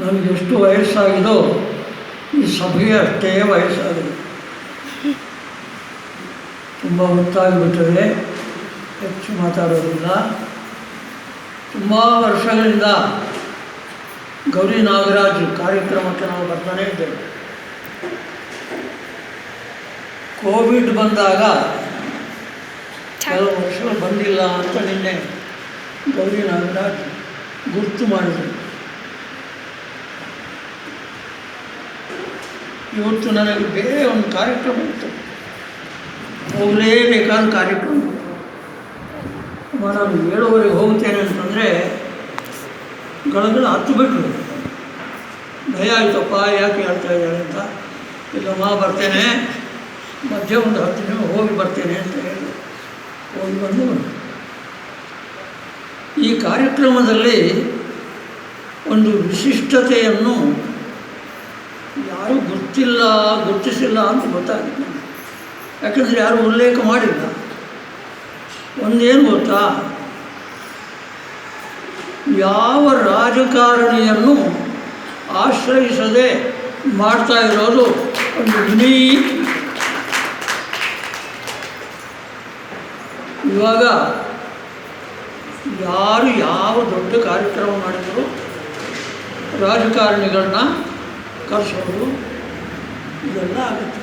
ನನಗೆಷ್ಟು ವಯಸ್ಸಾಗಿದೋ ಈ ಸಭೆಗೆ ಅಷ್ಟೇ ವಯಸ್ಸಾಗಿದೆ. ತುಂಬ ಹೊತ್ತಾಗಿಬಿಟ್ಟರೆ ಹೆಚ್ಚು ಮಾತಾಡೋದಿಲ್ಲ. ತುಂಬ ವರ್ಷಗಳಿಂದ ಗೌರಿ ನಾಗರಾಜ್ ಕಾರ್ಯಕ್ರಮಕ್ಕೆ ನಾವು ಬರ್ತಾನೇ ಇದ್ದೇವೆ. ಕೋವಿಡ್ ಬಂದಾಗ ಕೆಲವು ವರ್ಷಗಳು ಬಂದಿಲ್ಲ ಅಂತ ನಿನ್ನೆ ಗೌರಿ ನಾಗರಾಜ್ ಗುರ್ತು ಮಾಡಿದರು. ಇವತ್ತು ನನಗೆ ಬೇರೆ ಒಂದು ಕಾರ್ಯಕ್ರಮ ಇತ್ತು. ಹೋಗಲೇಬೇಕಾದ ಕಾರ್ಯಕ್ರಮ. ನಾನು ಏಳುವರೆಗೆ ಹೋಗ್ತೇನೆ ಅಂತಂದರೆ, ಗಳಗಳ ಹತ್ತು ಬಿಟ್ಟರು ಭಯ ಆಯ್ತಪ್ಪ, ಯಾಕೆ ಹೇಳ್ತಾ ಇದ್ದಾರೆ ಅಂತ. ಇಲ್ಲಮ್ಮ ಬರ್ತೇನೆ. ಮಧ್ಯೆ ಒಂದು ಹತ್ತು ನಿಮಿಷ ಹೋಗಿ ಬರ್ತೇನೆ ಅಂತ ಹೇಳಿ ಹೋಗಿ ಬಂದು. ಈ ಕಾರ್ಯಕ್ರಮದಲ್ಲಿ ಒಂದು ವಿಶಿಷ್ಟತೆಯನ್ನು ಗೊತ್ತಿಲ್ಲ ಗುರುತಿಸಿಲ್ಲ ಅಂತ ಗೊತ್ತಾಗಿದೆ. ಯಾಕಂದರೆ ಯಾರು ಉಲ್ಲೇಖ ಮಾಡಿಲ್ಲ. ಒಂದೇನು ಗೊತ್ತಾ? ಯಾವ ರಾಜಕಾರಣಿಯನ್ನು ಆಶ್ರಯಿಸದೆ ಮಾಡ್ತಾ ಇರೋದು ಒಂದು ಧ್ವನಿ ಇವಾಗ ಯಾರು ಯಾವ ದೊಡ್ಡ ಕಾರ್ಯಕ್ರಮ ಮಾಡಿದರೂ ರಾಜಕಾರಣಿಗಳನ್ನ ಕರೆಸೋದು ಇದೆಲ್ಲ ಆಗುತ್ತೆ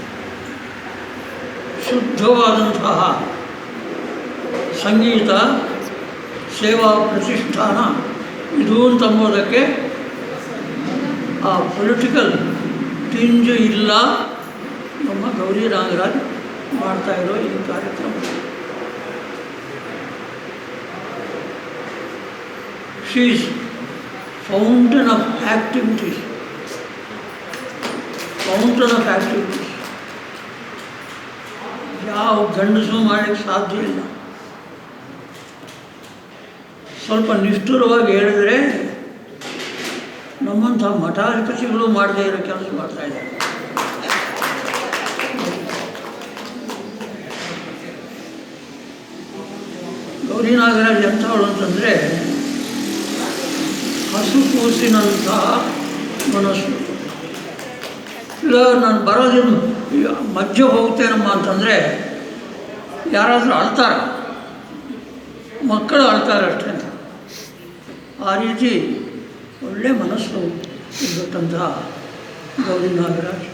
ಶುದ್ಧವಾದಂತಹ ಸಂಗೀತ ಸೇವಾ ಪ್ರತಿಷ್ಠಾನ. ಇದು ಅಂತಂಬೋದಕ್ಕೆ ಆ ಪೊಲಿಟಿಕಲ್ ಟಿಂಜು ಇಲ್ಲ ನಮ್ಮ ಗೌರಿ ನಾಗರಾಜ್ ಮಾಡ್ತಾ ಇರೋ ಈ ಕಾರ್ಯಕ್ರಮ. She's fountain of activities of activities ಯಾವ ಗಂಡಸು ಮಾಡಲಿಕ್ಕೆ ಸಾಧ್ಯ ಇಲ್ಲ. ಸ್ವಲ್ಪ ನಿಷ್ಠುರವಾಗಿ ಹೇಳಿದ್ರೆ ನಮ್ಮಂಥ ಮಠಾಧಿಪತಿಗಳು ಮಾಡದೇ ಇರೋ ಕೆಲಸ ಮಾಡ್ತಾ ಇದ್ದಾರೆ. ಗೌರಿ ನಾಗರಾಜ್ ಎಂಥವಳು ಅಂತಂದರೆ ಹಸು ಕೂಸಿನಂತಹ ಮನಸ್ಸು. ಇಲ್ಲ, ನಾನು ಈಗ ಮಧ್ಯ ಹೋಗ್ತೇನಮ್ಮ ಅಂತಂದರೆ ಯಾರಾದರೂ ಅಳ್ತಾರೆ. ಮಕ್ಕಳು ಅಳ್ತಾರೆ ಅಷ್ಟೇ ಆ ರೀತಿ ಒಳ್ಳೆ ಮನಸ್ಸು ಇರತಕ್ಕಂತಹ ಗೌರಿ ನಾಗರಾಜ್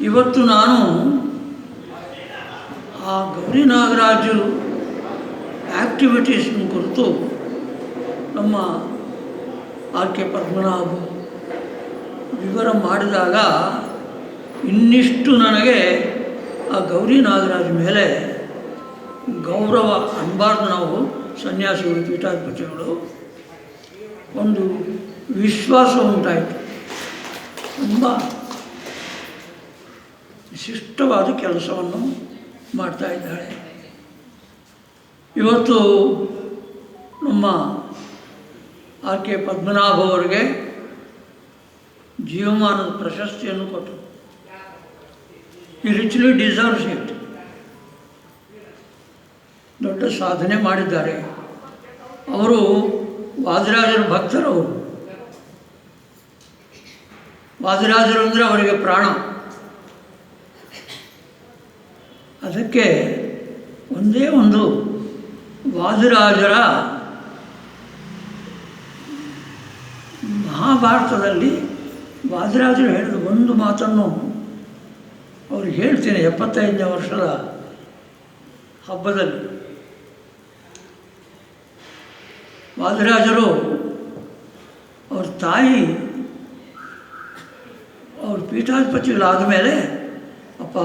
ಇವತ್ತು ನಾನು ಆ ಗೌರಿ ನಾಗರಾಜು ಆ್ಯಕ್ಟಿವಿಟೀಸ್ನ ಕುರಿತು ನಮ್ಮ ಆರ್ ಕೆ ಪದ್ಮನಾಭ ವಿವರ ಮಾಡಿದಾಗ ಇನ್ನಿಷ್ಟು ನನಗೆ ಆ ಗೌರಿ ನಾಗರಾಜ ಮೇಲೆ ಗೌರವ ಅನ್ಬಾರ್ದು ನಾವು ಸನ್ಯಾಸಿಗಳು ಪೀಠಾಧಿಪತಿಗಳು. ಒಂದು ವಿಶ್ವಾಸ ಉಂಟಾಯಿತು. ತುಂಬ ವಿಶಿಷ್ಟವಾದ ಕೆಲಸವನ್ನು ಮಾಡ್ತಾ ಇದ್ದಾಳೆ. ಇವತ್ತು ನಮ್ಮ ಆರ್ ಕೆ ಪದ್ಮನಾಭ ಅವರಿಗೆ ಜೀವಮಾನದ ಪ್ರಶಸ್ತಿಯನ್ನು ಕೊಟ್ಟರು. ಈ ರಿಚ್ಲಿ ಡಿಸರ್ವ್ಸ್ ಇಟ್ ದೊಡ್ಡ ಸಾಧನೆ ಮಾಡಿದ್ದಾರೆ. ಅವರು ವಾದಿರಾಜರ ಭಕ್ತರವರು ವಾದಿರಾಜರು ಅಂದರೆ ಅವರಿಗೆ ಪ್ರಾಣ. ಅದಕ್ಕೆ ಒಂದೇ ಒಂದು ವಾದಿರಾಜರ ಮಹಾಭಾರತದಲ್ಲಿ ವಾದಿರಾಜರು ಹೇಳಿದ ಒಂದು ಮಾತನ್ನು ಅವ್ರಿಗೆ ಹೇಳ್ತೀನಿ, ಎಪ್ಪತ್ತೈದನೇ ವರ್ಷದ ಹಬ್ಬದಲ್ಲಿ. ವಾದರಾಜರು ಅವ್ರ ತಾಯಿ, ಅವ್ರ ಪೀಠಾಧಿಪತಿಗಳಾದ ಮೇಲೆ, ಅಪ್ಪ,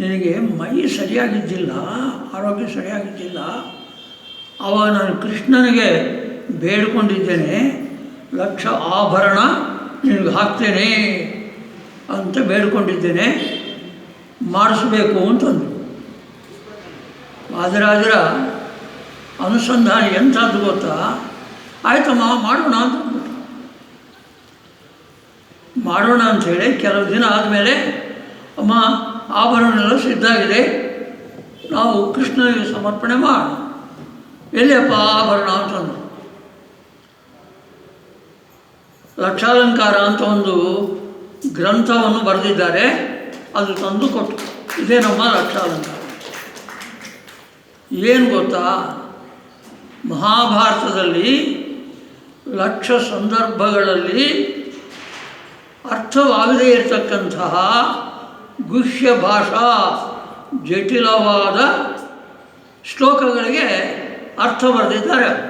ನಿನಗೆ ಮೈ ಸರಿಯಾಗಿದ್ದಿಲ್ಲ, ಆರೋಗ್ಯ ಸರಿಯಾಗಿದ್ದಿಲ್ಲ ಆವಾಗ ನಾನು ಕೃಷ್ಣನಿಗೆ ಬೇಡಿಕೊಂಡಿದ್ದೇನೆ, ಲಕ್ಷ ಆಭರಣ ನಿನಗೆ ಹಾಕ್ತೇನೆ ಅಂತ ಬೇಡ್ಕೊಂಡಿದ್ದೇನೆ, ಮಾಡಿಸ್ಬೇಕು ಅಂತಂದು ವಾದರಾಜರ ಅನುಸಂಧಾನ ಎಂಥದ್ದು ಗೊತ್ತಾ? ಆಯ್ತಮ್ಮ, ಮಾಡೋಣ ಅಂತ. ಮಾಡೋಣ ಅಂಥೇಳಿ ಕೆಲವು ದಿನ ಆದಮೇಲೆ, ಅಮ್ಮ ಆಭರಣೆಲ್ಲ ಸಿದ್ಧಾಗಿದೆ, ನಾವು ಕೃಷ್ಣನಿಗೆ ಸಮರ್ಪಣೆ ಮಾಡೋಣ. ಎಲ್ಲಿಯಪ್ಪ ಆಭರಣ ಅಂತಂದ್ರು. ಲಕ್ಷಾಲಂಕಾರ ಅಂತ ಒಂದು ಗ್ರಂಥವನ್ನು ಬರೆದಿದ್ದಾರೆ. ಅದು ತಂದು ಕೊಟ್ಟು. ಇದೇ ನಮ್ಮ ಲಕ್ಷಾಲಂಕಾರ. ಏನು ಗೊತ್ತಾ? ಮಹಾಭಾರತದಲ್ಲಿ ಲಕ್ಷ ಸಂದರ್ಭಗಳಲ್ಲಿ ಅರ್ಥವಾಗದೇ ಇರತಕ್ಕಂತಹ ಗುಹ್ಯ ಭಾಷಾ ಜಟಿಲವಾದ ಶ್ಲೋಕಗಳಿಗೆ ಅರ್ಥ ಬರೆದಿದ್ದಾರೆ.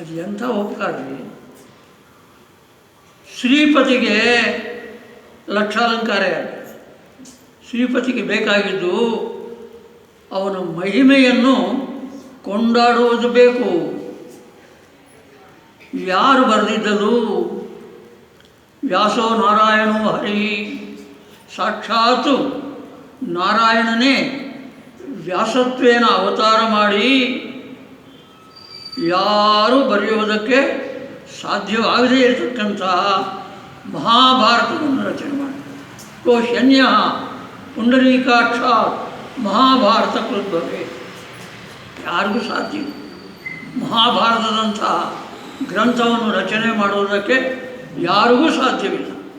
ಅದು ಎಂಥ ಉಪಕಾರ ಶ್ರೀಪತಿಗೆ ಲಕ್ಷಾಲಂಕಾರ ಶ್ರೀಪತಿಗೆ ಬೇಕಾಗಿದ್ದು ಅವನ ಮಹಿಮೆಯನ್ನು ಕೊಂಡಾಡುವುದು ಬೇಕು. ಯಾರು ಬರೆದಿದ್ದರು ವ್ಯಾಸೋ ನಾರಾಯಣೋ ಹರಿ ಸಾಕ್ಷಾತ್ತು ನಾರಾಯಣನೇ ವ್ಯಾಸತ್ವೇನ ಅವತಾರ ಮಾಡಿ ಯಾರೂ ಬರೆಯುವುದಕ್ಕೆ ಸಾಧ್ಯವಾಗದೇ ಇರತಕ್ಕಂತಹ ಮಹಾಭಾರತವನ್ನು ರಚನೆ ಮಾಡಿ ಕೋಶನ್ಯ ಪುಂಡರೀಕಾಕ್ಷ ಮಹಾಭಾರತ ಕೃದ್ಭವೆ ಯಾರಿಗೂ ಸಾಧ್ಯ. ಮಹಾಭಾರತದಂತಹ ಗ್ರಂಥವನ್ನು ರಚನೆ ಮಾಡುವುದಕ್ಕೆ ಯಾರಿಗೂ ಸಾಧ್ಯವಿಲ್ಲ.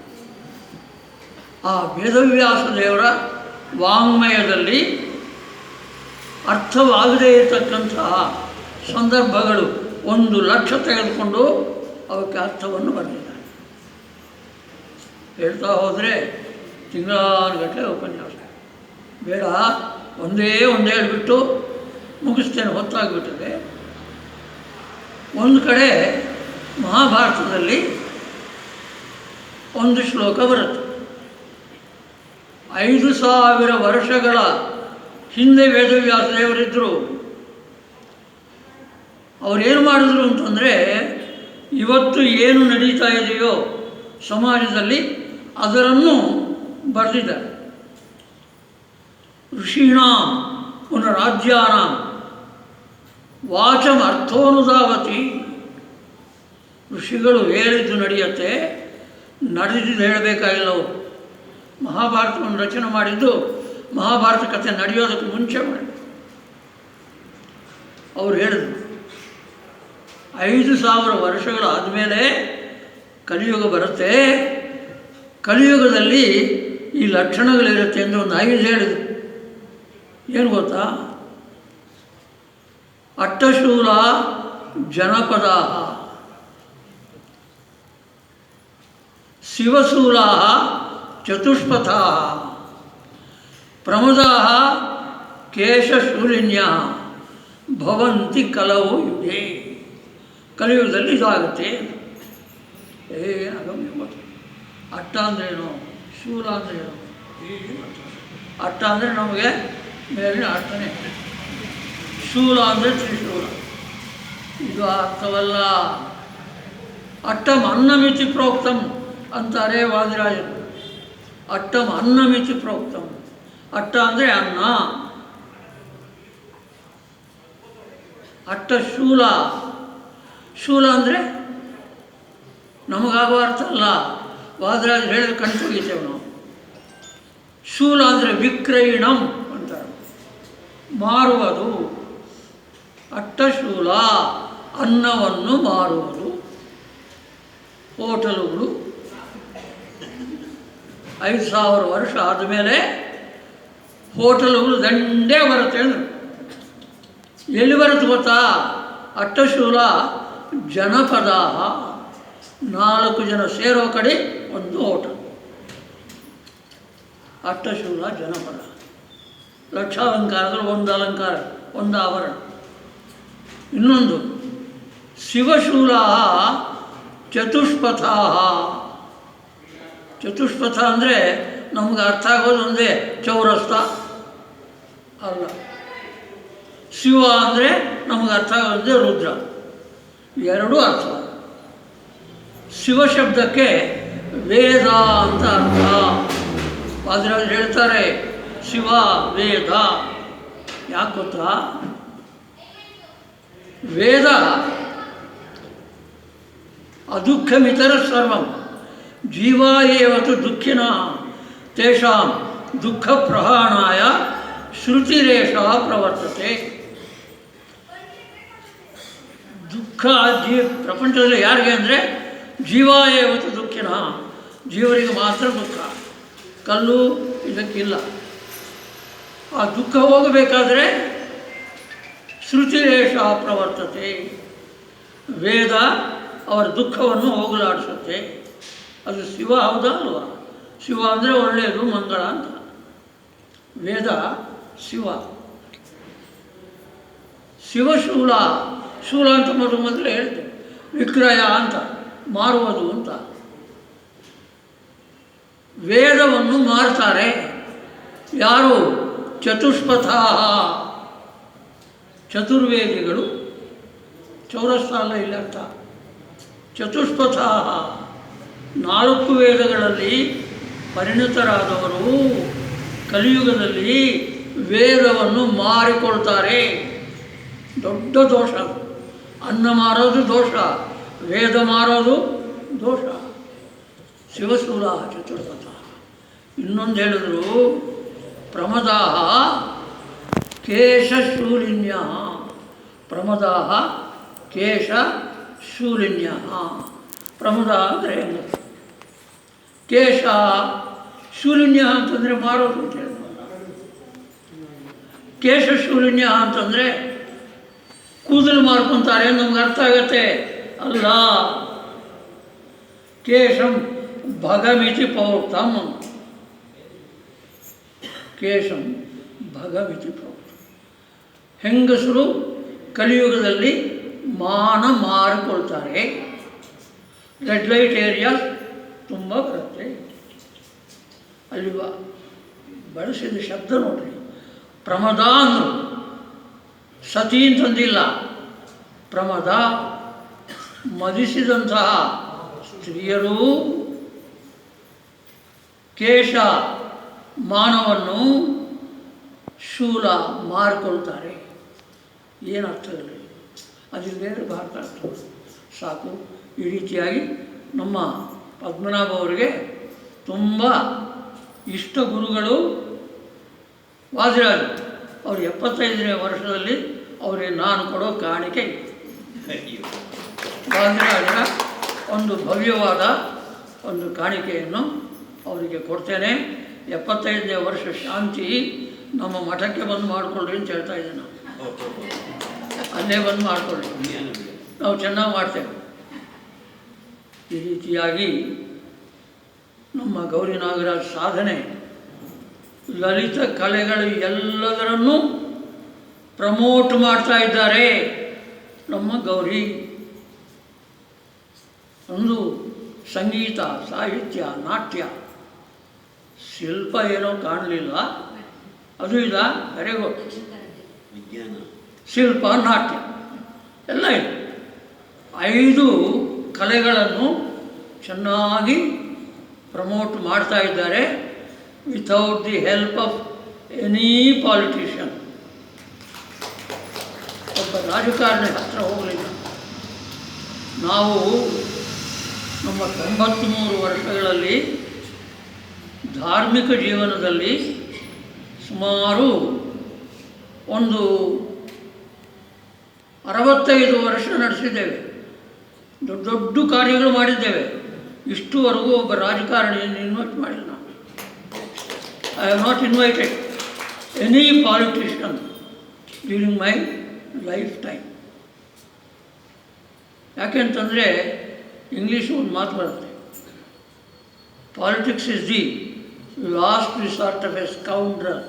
ಆ ವೇದವ್ಯಾಸ ದೇವರ ವಾಂಗ್ಮಯದಲ್ಲಿ ಅರ್ಥವಾಗದೇ ಇರತಕ್ಕಂತಹ ಸಂದರ್ಭಗಳು ಒಂದು ಲಕ್ಷ ತೆಗೆದುಕೊಂಡು ಅವಕ್ಕೆ ಅರ್ಥವನ್ನು ಬರೆದಿದ್ದಾರೆ. ಹೇಳ್ತಾ ಹೋದರೆ ತಿಂಗಳಾನುಗಟ್ಟಲೆ ಉಪನ್ಯಾಸ. ಬೇಡ, ಒಂದೇ ಒಂದು ಹೇಳಿಬಿಟ್ಟು ಮುಗಿಸ್ತೇನೆ, ಹೊತ್ತಾಗಿಬಿಟ್ಟಿದೆ. ಒಂದು ಕಡೆ ಮಹಾಭಾರತದಲ್ಲಿ ಒಂದು ಶ್ಲೋಕ ಬರುತ್ತೆ. ಐದು ಸಾವಿರ ವರ್ಷಗಳ ಹಿಂದೆ ವೇದವ್ಯಾಸ ದೇವರಿದ್ದರು. ಅವರೇನು ಮಾಡಿದ್ರು ಅಂತಂದರೆ ಇವತ್ತು ಏನು ನಡೀತಾ ಇದೆಯೋ ಸಮಾಜದಲ್ಲಿ ಅದರನ್ನು ಬರೆದಿದ್ದಾರೆ. ಋಷೀಣಾಂ ಪುನರಾಜ್ಯಾನಾಂ ವಾಚಮ ಅರ್ಥೋನುದಾವತಿ ಋಷಿಗಳು ಹೇಳಿದ್ದು ನಡೆಯುತ್ತೆ, ನಡೆದಿದ್ದು ಹೇಳಬೇಕಾಗಿಲ್ಲ ಅವರು. ಮಹಾಭಾರತವನ್ನು ರಚನೆ ಮಾಡಿದ್ದು, ಮಹಾಭಾರತ ಕಥೆ ನಡೆಯೋದಕ್ಕೆ ಮುಂಚೆ ಮಾಡಿ ಅವ್ರು ಹೇಳಿದ್ರು. ಐದು ಸಾವಿರ ವರ್ಷಗಳಾದಮೇಲೆ ಕಲಿಯುಗ ಬರುತ್ತೆ. ಕಲಿಯುಗದಲ್ಲಿ ಈ ಲಕ್ಷಣಗಳಿರುತ್ತೆ ಎಂದು ಒಂದು ಐದು ಹೇಳಿದ್ರು. ಏನು ಗೊತ್ತಾ? ಅಟ್ಟಶೂಲ ಜನಪದ ಶಿವಶೂಲ ಚತುಷ್ಪಥ ಪ್ರಮುದ ಕೇಶಶೂಲಿನ್ಯ ಭವಂತಿ ಕಲವು ಯುಗೆ ಕಲಿಯುಗದಲ್ಲಿ ಇದಾಗುತ್ತೆ. ಏ ಅಗಮ್ಯ ಗೊತ್ತು ಅಟ್ಟ ಅಂದ್ರೇನು ಶೂಲ ಅಂದ್ರೇನು ಏನು? ಅರ್ಥ ಇಲ್ಲ. ಅಟ್ಟ ಅಂದರೆ ನಮಗೆ ಮೇಲಿನ ಅರ್ಥನೇ. ಶೂಲ ಅಂದರೆ ತ್ರಿಶೂಲ. ಇದು ಅರ್ಥವಲ್ಲ. ಅಟ್ಟಂ ಅನ್ನಮಿತಿ ಪ್ರೋಕ್ತಂ ಅಂತಾರೆ ವಾದಿರಾಜರು. ಅಟ್ಟಂ ಅನ್ನಮಿತಿ ಪ್ರೋಕ್ತಂ. ಅಟ್ಟ ಅಂದರೆ ಅನ್ನ. ಅಟ್ಟ ಶೂಲ ಅಂದರೆ ನಮಗಾಗುವ ಅರ್ಥ ಅಲ್ಲ. ವಾದರಾಜ್ ಹೇಳಿದ್ರೆ ಕಣ್ ತೆಗಿತೇವೆ ನಾವು. ಶೂಲ ಅಂದರೆ ವಿಕ್ರಯಣಂ ಅಂತಾರೆ. ಮಾರುವುದು ಅಟ್ಟಶೂಲ ಅನ್ನವನ್ನು ಮಾರುವುದು. ಹೋಟಲುಗಳು ಐದು ಸಾವಿರ ವರ್ಷ ಆದಮೇಲೆ ಹೋಟಲುಗಳು ದಂಡೇ ಬರುತ್ತೆ ಎಲ್ಲಿ ಬರುತ್ತೆ ಗೊತ್ತಾ? ಅಟ್ಟಶೂಲ ಜನಪದ ನಾಲ್ಕು ಜನ ಸೇರೋ ಕಡೆ ಒಂದು ಓಟ. ಅಷ್ಟಶೂಲ ಜನಪದ. ಲಕ್ಷಾಲಂಕಾರಗಳು, ಒಂದು ಅಲಂಕಾರ, ಒಂದು ಆವರಣ. ಇನ್ನೊಂದು, ಶಿವಶೂಲ ಚತುಷ್ಪಥ. ಚತುಷ್ಪಥ ಅಂದರೆ ನಮ್ಗೆ ಅರ್ಥ ಆಗೋದು ಒಂದೇ, ಚೌರಸ್ತ. ಅಲ್ಲ. ಶಿವ ಅಂದರೆ ನಮಗೆ ಅರ್ಥ ಆಗೋದೇ ರುದ್ರ. ಎರಡೂ ಅರ್ಥ. ಶಿವ ಶಬ್ದಕ್ಕೆ ವೇದ ಅಂತ ಅರ್ಥ. ವಾದಿರಾಜ್ ಹೇಳ್ತಾರೆ, ಶಿವ, ವೇದ. ಯಾಕೆ ಗೊತ್ತಾ? ವೇದ ಅದುಃಖಮಿತರ ಸರ್ವಂ. ಜೀವ ಏವತು ದುಃಖಿನ ತೇಷಾಂ ದುಃಖ ಪ್ರಹಾಣಾಯ ಶ್ರುತಿರೇಷ ಪ್ರವರ್ತತೆ. ದುಃಖ ಜೀವ ಪ್ರಪಂಚದಲ್ಲಿ ಯಾರಿಗೆ ಅಂದರೆ ಜೀವ ಏವತ್ತು ದುಃಖಿನ. ಜೀವರಿಗೆ ಮಾತ್ರ ದುಃಖ. ಕಲ್ಲು ಇದಕ್ಕಿಲ್ಲ. ಆ ದುಃಖ ಹೋಗಬೇಕಾದ್ರೆ ಶ್ರುತಿಲೇಷ ಪ್ರವರ್ತತೆ. ವೇದ ಅವರ ದುಃಖವನ್ನು ಹೋಗಲಾಡಿಸುತ್ತೆ. ಅದು ಶಿವ ಹೌದಾ ಅಲ್ವಾ? ಶಿವ ಅಂದರೆ ಒಳ್ಳೆಯದು, ಮಂಗಳ ಅಂತ. ವೇದ ಶಿವ. ಶಿವಶೂಲ ಶೂಲ ಅಂತ ಮೊದಲು ಮೊದಲು ಹೇಳಿದೆ ವಿಕ್ರಯ ಅಂತ, ಮಾರುವುದು ಅಂತ. ವೇದವನ್ನು ಮಾರ್ತಾರೆ. ಯಾರು? ಚತುಷ್ಪಥ ಚತುರ್ವೇದಿಗಳು. ಚೌರಸ್ಥ ಇಲ್ಲ ಅಂತ. ಚತುಷ್ಪಥ ನಾಲ್ಕು ವೇದಗಳಲ್ಲಿ ಪರಿಣಿತರಾದವರು ಕಲಿಯುಗದಲ್ಲಿ ವೇದವನ್ನು ಮಾರಿಕೊಳ್ತಾರೆ. ದೊಡ್ಡ ದೋಷ. ಅನ್ನ ಮಾರೋದು ದೋಷ, ವೇದ ಮಾರೋದು ದೋಷ. ಶಿವಸೂರ ಚತುರ್ಪಥ ಇನ್ನೊಂದು ಹೇಳಿದ್ರು, ಪ್ರಮದಾಹ ಕೇಶಶೂಲಿನ್ಯ. ಪ್ರಮದಾಹ ಕೇಶ ಶೂಲಿನ್ಯ ಪ್ರಮದ ಅಂದರೆ ಕೇಶ ಶೂಲಿನ್ಯ ಅಂತಂದರೆ ಮಾರೋದು ಕೇಶ ಶೂಲಿನ್ಯ ಅಂತಂದರೆ ಕೂದಲು ಮಾರ್ಕೊಂತಾರೆ ನಮ್ಗೆ ಅರ್ಥ ಆಗತ್ತೆ. ಅಲ್ಲ. ಕೇಶಂ ಭಗಮಿತಿ ಪೌರ್ತಮ್ ಕೇಶಂ ಭಗಮಿತಿ ಪೌರ್ತ. ಹೆಂಗಸರು ಕಲಿಯುಗದಲ್ಲಿ ಮಾನ ಮಾರಿಕೊಳ್ತಾರೆ. ರೆಡ್ ಲೈಟ್ ಏರಿಯಾ ತುಂಬ ಬರುತ್ತೆ. ಅಲ್ಲಿ ಬಳಸಿದ ಶಬ್ದ ನೋಡ್ರಿ. ಪ್ರಮದ ಅಂದರು ಸತಿ ಅಂತಂದಿಲ್ಲ. ಪ್ರಮದ ಮದಿಸಿದಂತಹ ಸ್ತ್ರೀಯರು ಕೇಶ ಮಾನವನ್ನು ಶೂಲ ಮಾರಿಕೊಳ್ತಾರೆ. ಏನು ಅರ್ಥ ಇಲ್ಲ ಅದು ಭಾರತ ಅರ್ಥ ಸಾಕು. ಈ ರೀತಿಯಾಗಿ ನಮ್ಮ ಪದ್ಮನಾಭ ಅವರಿಗೆ ತುಂಬ ಇಷ್ಟ ಗುರುಗಳು ವಾದಿರಾಜರು ಅವರು ಎಪ್ಪತ್ತೈದನೇ ವರ್ಷದಲ್ಲಿ ಅವರಿಗೆ ನಾನು ಕೊಡೋ ಕಾಣಿಕೆ ವಾದಿರಾಜರ ಒಂದು ಭವ್ಯವಾದ ಒಂದು ಕಾಣಿಕೆಯನ್ನು ಅವರಿಗೆ ಕೊಡ್ತೇನೆ. ಎಪ್ಪತ್ತೈದನೇ ವರ್ಷ ಶಾಂತಿ ನಮ್ಮ ಮಠಕ್ಕೆ ಬಂದು ಮಾಡಿಕೊಳ್ಳ್ರಿ ಅಂತ ಹೇಳ್ತಾ ಇದ್ದೇನೆ ನಾವು. ಅಲ್ಲೇ ಬಂದು ಮಾಡಿಕೊಳ್ಳಿ ನಾವು ಚೆನ್ನಾಗಿ ಮಾಡ್ತೇವೆ. ಈ ರೀತಿಯಾಗಿ ನಮ್ಮ ಗೌರಿ ನಾಗರಾಜ್ ಸಾಧನೆ ಲಲಿತ ಕಲೆಗಳು ಎಲ್ಲದರನ್ನೂ ಪ್ರಮೋಟ್ ಮಾಡ್ತಾ ಇದ್ದಾರೆ. ನಮ್ಮ ಗೌರಿ. ಒಂದು ಸಂಗೀತ ಸಾಹಿತ್ಯ ನಾಟ್ಯ. ಶಿಲ್ಪ ಏನೋ ಕಾಣಲಿಲ್ಲ. ಅದು ಇಲ್ಲ ವೆರಿ ಗುಡ್ ವಿಜ್ಞಾನ. ಶಿಲ್ಪ ನಾಟ್ಯ. ಎಲ್ಲ ಇದೆ ಐದು ಕಲೆಗಳನ್ನು ಚೆನ್ನಾಗಿ ಪ್ರಮೋಟ್ ಮಾಡ್ತಾ ಇದ್ದಾರೆ. Without the help of any politician ರಾಜಕಾರಣಿ ಹತ್ರ ಹೋಗಲಿಲ್ಲ ನಾವು ನಮ್ಮ ತೊಂಬತ್ತ್ಮೂರು ವರ್ಷಗಳಲ್ಲಿ ಧಾರ್ಮಿಕ ಜೀವನದಲ್ಲಿ ಸುಮಾರು ಒಂದು ಅರವತ್ತೈದು ವರ್ಷ ನಡೆಸಿದ್ದೇವೆ. ದೊಡ್ಡ ದೊಡ್ಡ ಕಾರ್ಯಗಳು ಮಾಡಿದ್ದೇವೆ. ಇಷ್ಟುವರೆಗೂ ಒಬ್ಬ ರಾಜಕಾರಣಿಯನ್ನು ಇನ್ವೈಟ್ ಮಾಡಿಲ್ಲ. ನಾವು I have not invited any politician during my life time ಯಾಕೆ ಅಂತಂದರೆ ಇಂಗ್ಲೀಷು ಒಂದು ಮಾತು ಬರುತ್ತೆ. Politics is the last resort of a scoundrel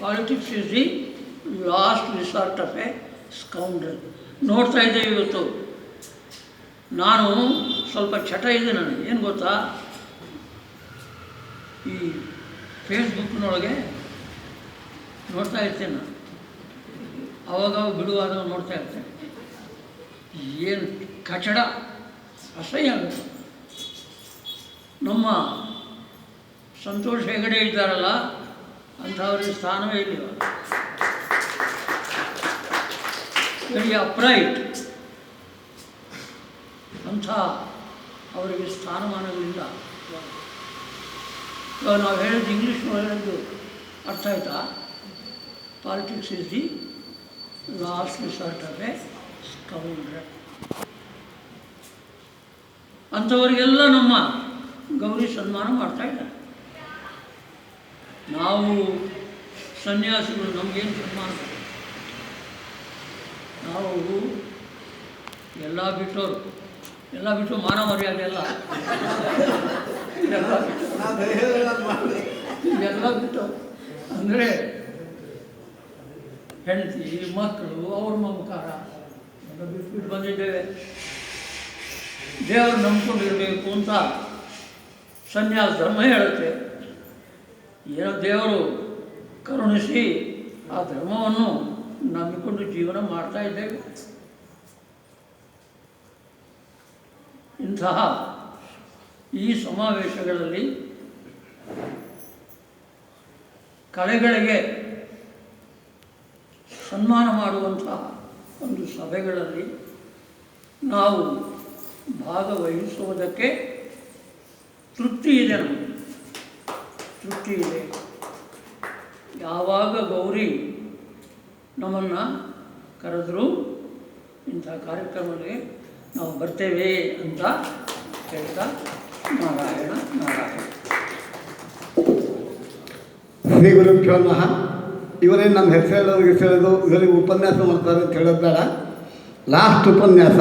politics is the last resort of a scoundrel ನೋಡ್ತಾ ಇದ್ದೆ ಇವತ್ತು. ನಾನು ಸ್ವಲ್ಪ ಚಟ ಇದೆ ನನಗೆ. ಏನು ಗೊತ್ತಾ? ಈ ಫೇಸ್ಬುಕ್ನೊಳಗೆ ನೋಡ್ತಾ ಇರ್ತೇನೆ. ನಾನು ಅವಾಗ ಬಿಡುವಾಗ ನೋಡ್ತಾ ಇರ್ತೇನೆ. ಏನು ಕಚಡ ಅಸಹ್ಯ ನಮ್ಮ ಸಂತೋಷ ಹೆಗಡೆ ಇದ್ದಾರಲ್ಲ, ಅಂಥವ್ರಿಗೆ ಸ್ಥಾನವೇ ಇಲ್ಲ. Very upright. ಅಂಥ ಅವರಿಗೆ ಸ್ಥಾನಮಾನಗಳಿಲ್ಲ. ನಾವು ಹೇಳಿದ್ದು ಇಂಗ್ಲೀಷ್ ಹೇಳಿದ್ದು ಅರ್ಥ ಆಯ್ತಾ? Politics is the last resort of a scoundrel. ಅಂಥವರಿಗೆಲ್ಲ ನಮ್ಮ ಗೌರಿ ಸನ್ಮಾನ ಮಾಡ್ತಾ ಇದ್ದಾರೆ. ನಾವು ಸನ್ಯಾಸಿಗಳು ನಮಗೇನು ಸನ್ಮಾನ ನಾವು ಎಲ್ಲ ಬಿಟ್ಟೋರು. ಎಲ್ಲ ಬಿಟ್ಟು ಮಾನ ಮರ್ಯಾದೆ ಎಲ್ಲ ಎಲ್ಲ ಬಿಟ್ಟು ಎಲ್ಲ ಬಿಟ್ಟು ಅಂದರೆ ಹೆಂಡತಿ, ಮಕ್ಕಳು, ಅವ್ರ ಮಮಕಾರ. ಬಿಟ್ಬಿಟ್ಟು ಬಂದಿದ್ದೇವೆ. ದೇವರು ನಂಬ್ಕೊಂಡಿರಬೇಕು ಅಂತ ಸನ್ಯಾಸ ಧರ್ಮ ಹೇಳುತ್ತೆ. ಏನೋ ದೇವರು ಕರುಣಿಸಿ ಆ ಧರ್ಮವನ್ನು ನಂಬಿಕೊಂಡು ಜೀವನ ಮಾಡ್ತಾ ಇದ್ದೇವೆ. ಇಂತಹ ಈ ಸಮಾವೇಶಗಳಲ್ಲಿ ಕಲೆಗಳಿಗೆ ಸನ್ಮಾನ ಮಾಡುವಂತಹ ಒಂದು ಸಭೆಗಳಲ್ಲಿ ನಾವು ಭಾಗವಹಿಸುವುದಕ್ಕೆ ತೃಪ್ತಿ ಇದೆ ನಮಗೆ. ತೃಪ್ತಿ ಇದೆ. ಯಾವಾಗ ಗೌರಿ ನಮ್ಮನ್ನು ಕರೆದರೂ ಇಂಥ ಕಾರ್ಯಕ್ರಮಗಳಿಗೆ ನಾವು ಬರ್ತೇವೆ ಅಂತ ಹೇಳ್ತಾ ನಾರಾಯಣ ನಾರಾಯಣ. ಶ್ರೀ ಗುರುಭ್ಯೋ ನಮಃ. ಇವರೇ ನಮ್ಮ ಹೆಸರು ಹೇಳೋರು ಹೆಸರು ಹೇಳೋದು ಇವರಿಗೆ ಉಪನ್ಯಾಸ ಮಾಡ್ತಾರೆ ಅಂತ ಹೇಳೋದು ಬೇಡ. ಲಾಸ್ಟ್ ಉಪನ್ಯಾಸ.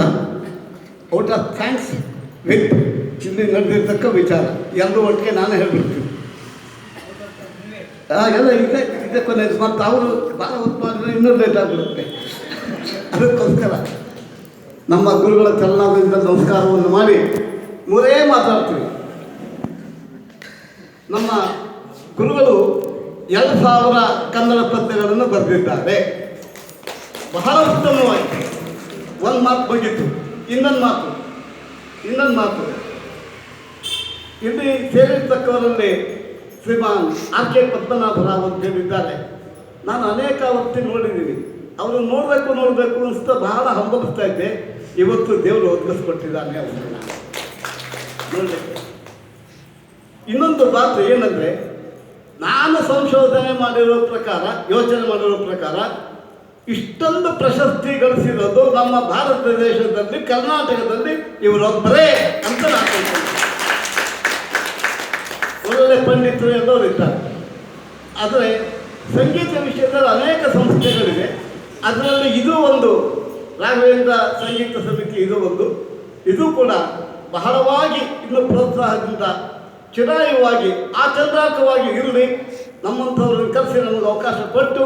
ಔಟ್ ಆಫ್ ಥ್ಯಾಂಕ್ಸ್ ವಿತ್ ಇಲ್ಲಿ ನಡೆದಿರ್ತಕ್ಕ ವಿಚಾರ. ಎಲ್ಲರೂ ಒಟ್ಟಿಗೆ ನಾನು ಹೇಳ್ಬಿಡ್ತೀನಿ. ಎಲ್ಲ ಇದೆ ಇದೆ ಕೊನೆಯದು ಮತ್ತು ಅವರು ಭಾಳ ಉತ್ಪಾದನೆ ಇನ್ನೂ ಲೇಟ್ ಆಗಿಬಿಡುತ್ತೆ. ಅದಕ್ಕೋಸ್ಕರ ನಮ್ಮ ಗುರುಗಳ ಚಲನಾದಿಂದ ನಮಸ್ಕಾರವನ್ನು ಮಾಡಿ ಮೂರೇ ಮಾತಾಡ್ತೀವಿ. ನಮ್ಮ ಗುರುಗಳು ಎರಡು ಸಾವಿರ ಕನ್ನಡ ಪದ್ಯಗಳನ್ನು ಬರೆದಿದ್ದಾರೆ. ಬಹಳ ಉತ್ತಮವಾಗಿದೆ. ಒಂದು ಮಾತು ಮುಗಿತು. ಇನ್ನೊಂದು ಮಾತು. ಇನ್ನೊಂದು ಮಾತು. ಇಲ್ಲಿ ಸೇರಿರ್ತಕ್ಕವರಲ್ಲಿ ಶ್ರೀಮಾನ್ ಆರ್ ಕೆ ಪದ್ಮನಾಭರಾವ್ ಅಂತ ಹೇಳಿದ್ದಾರೆ. ನಾನು ಅನೇಕ ಹೊತ್ತಿ ನೋಡಿದ್ದೀನಿ. ಅವರು ನೋಡಬೇಕು ನೋಡಬೇಕು ಅನಿಸ್ತಾ ಬಹಳ ಹಂಬಲಿಸ್ತಾ ಇದ್ದೆ. ಇವತ್ತು ದೇವರು ಒದಗಿಸ್ಕೊಟ್ಟಿದ್ದಾನೆ ಅವ್ರನ್ನ. ನೋಡಲಿಕ್ಕೆ ಇನ್ನೊಂದು ಮಾತು ಏನಂದರೆ ನಾನು ಸಂಶೋಧನೆ ಮಾಡಿರೋ ಪ್ರಕಾರ, ಯೋಚನೆ ಮಾಡಿರೋ ಪ್ರಕಾರ, ಇಷ್ಟೊಂದು ಪ್ರಶಸ್ತಿ ಗಳಿಸಿರೋದು ನಮ್ಮ ಭಾರತ ದೇಶದಲ್ಲಿ, ಕರ್ನಾಟಕದಲ್ಲಿ ಇವರೊಬ್ಬರೇ ಅಂತ ನಾನು. ಒಳ್ಳೆ ಪಂಡಿತರು ಎಲ್ಲರೂ ಇದ್ದಾರೆ. ಆದರೆ ಸಂಗೀತ ವಿಷಯದಲ್ಲಿ ಅನೇಕ ಸಂಸ್ಥೆಗಳಿವೆ. ಅದರಲ್ಲಿ ಇದು ಒಂದು, ರಾಘವೇಂದ್ರ ಸಂಗೀತ ಸಮಿತಿ ಇದು ಒಂದು. ಇದು ಕೂಡ ಬಹಳವಾಗಿ ಇನ್ನು ಪ್ರೋತ್ಸಾಹದಿಂದ ಚಿರಾಯುವಾಗಿ ಆಚಂದ್ರಾಕವಾಗಿ ಇರಲಿ. ನಮ್ಮಂಥವ್ರನ್ನ ಕರೆಸಿ ನಮಗೆ ಅವಕಾಶ ಕೊಟ್ಟು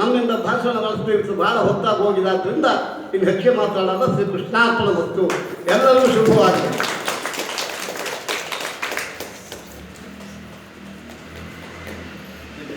ನಮ್ಮಿಂದ ಭಾಷಣ ನಡೆಸಬೇಕು ಬಹಳ ಹೊತ್ತಾಗಿ ಹೋಗಿದಾದ್ರಿಂದ ಇಲ್ಲಿ ಹೆಚ್ಚೆ ಮಾತಾಡೋಣ ಶ್ರೀ ಕೃಷ್ಣಾರ್ಪಣ ಮತ್ತು ಎಲ್ಲರಿಗೂ ಶುಭವಾಗಲಿ.